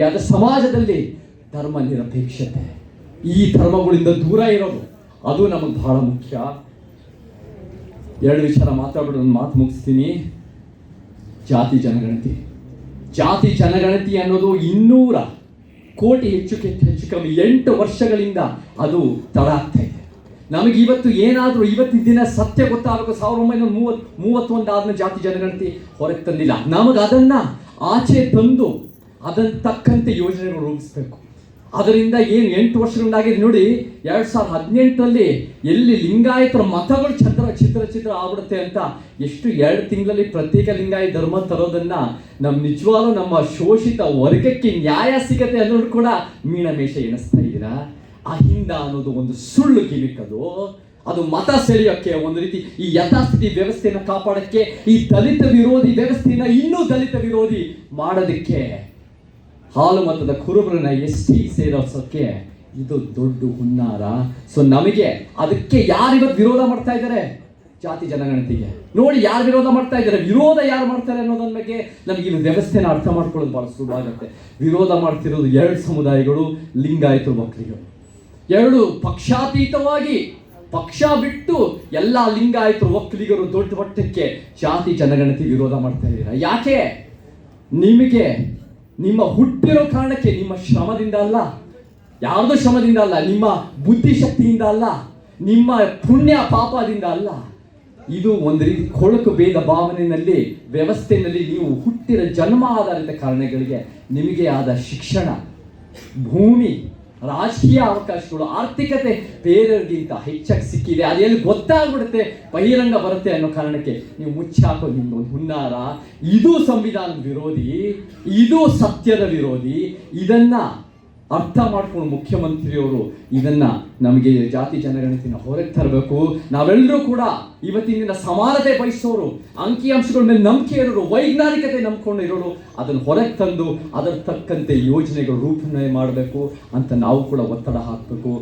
ಆದ ಸಮಾಜದಲ್ಲಿ ಧರ್ಮ ನಿರಪೇಕ್ಷತೆ. ಈ ಧರ್ಮಗಳಿಂದ ದೂರ ಇರೋದು, ಅದು ನಮಗೆ ಬಹಳ ಮುಖ್ಯ. ಎರಡು ವಿಚಾರ ಮಾತಾಡ್ಬಿಟ್ಟು ಒಂದು ಮಾತು ಮುಗಿಸ್ತೀನಿ. ಜಾತಿ ಜನಗಣತಿ. ಜಾತಿ ಜನಗಣತಿ ಅನ್ನೋದು ಇನ್ನೂರ ಕೋಟಿ ಹೆಚ್ಚು ಹೆಚ್ಚು ಕಮ್ಮಿ ಎಂಟು ವರ್ಷಗಳಿಂದ ಅದು ತಡ ಆಗ್ತಾ ಇದೆ. ನಮಗೆ ಇವತ್ತು ಏನಾದರೂ ಇವತ್ತಿನ ದಿನ ಸತ್ಯ ಗೊತ್ತಾಗಬೇಕು. ಸಾವಿರದ ಒಂಬೈನೂರ ಮೂವತ್ತು ಮೂವತ್ತೊಂದು ಆದ್ಮೇಲೆ ಜಾತಿ ಜನಗಣತಿ ಹೊರಗೆ ತಂದಿಲ್ಲ. ನಮಗೆ ಅದನ್ನು ಆಚೆ ತಂದು ಅದನ್ನ ತಕ್ಕಂತೆ ಯೋಜನೆಗಳು ರೂಪಿಸಬೇಕು. ಅದರಿಂದ ಏನು ಎಂಟು ವರ್ಷಗಳಾಗಿದೆ ನೋಡಿ, ಎರಡು ಸಾವಿರದ ಹದಿನೆಂಟರಲ್ಲಿ ಎಲ್ಲಿ ಲಿಂಗಾಯತರ ಮತಗಳು ಛತ್ರ ಚಿತ್ರ ಚಿತ್ರ ಆಗ್ಬಿಡುತ್ತೆ ಅಂತ ಎಷ್ಟು ಎರಡು ತಿಂಗಳಲ್ಲಿ ಪ್ರತ್ಯೇಕ ಲಿಂಗಾಯತ ಧರ್ಮ ತರೋದನ್ನ ನಮ್ಮ ನಿಜವಾಗ್ಲೂ ನಮ್ಮ ಶೋಷಿತ ವರ್ಗಕ್ಕೆ ನ್ಯಾಯ ಸಿಗತ್ತೆ ಅನ್ನೋದು ಕೂಡ ಮೀನಮೇಷ ಎಣಿಸ್ತಾ ಇದ್ದೀರಾ? ಅಹಿಂದ ಅನ್ನೋದು ಒಂದು ಸುಳ್ಳು ಗಿಮಿಕ್ ಅದು. ಅದು ಮತ ಸೆಳೆಯೋಕ್ಕೆ ಒಂದು ರೀತಿ ಈ ಯಥಾಸ್ಥಿತಿ ವ್ಯವಸ್ಥೆಯನ್ನು ಕಾಪಾಡಕ್ಕೆ, ಈ ದಲಿತ ವಿರೋಧಿ ವ್ಯವಸ್ಥೆಯನ್ನು ಇನ್ನೂ ದಲಿತ ವಿರೋಧಿ ಮಾಡೋದಕ್ಕೆ ಹಾಲು ಮತದ ಕುರುಬರನ್ನ ಎಸ್ ಟಿ ಸೇರೋಸಕ್ಕೆ ಇದು ದೊಡ್ಡ ಹುನ್ನಾರ. ಸೊ ನಮಗೆ ಅದಕ್ಕೆ ಯಾರು ಇವತ್ತು ವಿರೋಧ ಮಾಡ್ತಾ ಇದ್ದಾರೆ? ಜಾತಿ ಜನಗಣತಿಗೆ. ನೋಡಿ ಯಾರು ವಿರೋಧ ಮಾಡ್ತಾ ಇದ್ದಾರೆ? ವಿರೋಧ ಯಾರು ಮಾಡ್ತಾರೆ ಅನ್ನೋದನ್ನ ಬಗ್ಗೆ ನಮಗೆ ಈ ವ್ಯವಸ್ಥೆನ ಅರ್ಥ ಮಾಡ್ಕೊಳ್ಳೋದು ಬಹಳ ಸುಲಭ ಆಗುತ್ತೆ. ವಿರೋಧ ಮಾಡ್ತಿರೋದು ಎರಡು ಸಮುದಾಯಗಳು, ಲಿಂಗಾಯತರು ಮಕ್ಕಳಿಗೆ. ಎರಡು ಪಕ್ಷಾತೀತವಾಗಿ, ಪಕ್ಷ ಬಿಟ್ಟು ಎಲ್ಲ ಲಿಂಗಾಯತರು ಒಕ್ಕಲಿಗರು ದೊಡ್ಡ ಮಟ್ಟಕ್ಕೆ ಜಾತಿ ಜನಗಣತಿ ವಿರೋಧ ಮಾಡ್ತಾ ಇದ್ದೀರಾ? ಯಾಕೆ? ನಿಮಗೆ ನಿಮ್ಮ ಹುಟ್ಟಿರೋ ಕಾರಣಕ್ಕೆ ನಿಮ್ಮ ಶ್ರಮದಿಂದ ಅಲ್ಲ, ಯಾರದೋ ಶ್ರಮದಿಂದ ಅಲ್ಲ, ನಿಮ್ಮ ಬುದ್ಧಿಶಕ್ತಿಯಿಂದ ಅಲ್ಲ, ನಿಮ್ಮ ಪುಣ್ಯ ಪಾಪದಿಂದ ಅಲ್ಲ. ಇದು ಒಂದು ರೀತಿ ಕೊಳಕು ಭೇದ ಭಾವನೆಯಲ್ಲಿ, ವ್ಯವಸ್ಥೆಯಲ್ಲಿ ನೀವು ಹುಟ್ಟಿರೋ ಜನ್ಮ ಆಧಾರಿತ ಕಾರಣಗಳಿಗೆ ನಿಮಗೆ ಆದ ಶಿಕ್ಷಣ, ಭೂಮಿ ರಾಜಕೀಯ ಅವಕಾಶಗಳು, ಆರ್ಥಿಕತೆ ಬೇರೆಯವ್ರಿಗಿಂತ ಹೆಚ್ಚಾಗಿ ಸಿಕ್ಕಿದೆ. ಅದೆಲ್ಲಿ ಗೊತ್ತಾಗ್ಬಿಡುತ್ತೆ? ಬಹಿರಂಗ ಬರುತ್ತೆ ಅನ್ನೋ ಕಾರಣಕ್ಕೆ ನೀವು ಮುಚ್ಚಾಕೋ ನಿಮ್ಮ ಹುನ್ನಾರ. ಇದು ಸಂವಿಧಾನ ವಿರೋಧಿ, ಇದು ಸತ್ಯದ ವಿರೋಧಿ. ಇದನ್ನ ಅರ್ಥ ಮಾಡ್ಕೊಂಡು ಮುಖ್ಯಮಂತ್ರಿಯವರು ಇದನ್ನ ನಮಗೆ ಜಾತಿ ಜನಗಣತಿನ ಹೊರಗೆ ತರಬೇಕು. ನಾವೆಲ್ಲರೂ ಕೂಡ ಇವತ್ತಿನ ದಿನ ಸಮಾನತೆ ಬಯಸೋರು ಅಂಕಿಅಂಶಗಳ ಮೇಲೆ ನಂಬಿಕೆ ಇರೋರು, ವೈಜ್ಞಾನಿಕತೆ ನಂಬಿಕೊಂಡು ಇರೋರು, ಅದನ್ನು ಹೊರಗೆ ತಂದು ಅದರ ತಕ್ಕಂತೆ ಯೋಜನೆಗಳು ರೂಪಣೆ ಮಾಡಬೇಕು ಅಂತ ನಾವು ಕೂಡ ಒತ್ತಡ ಹಾಕಬೇಕು.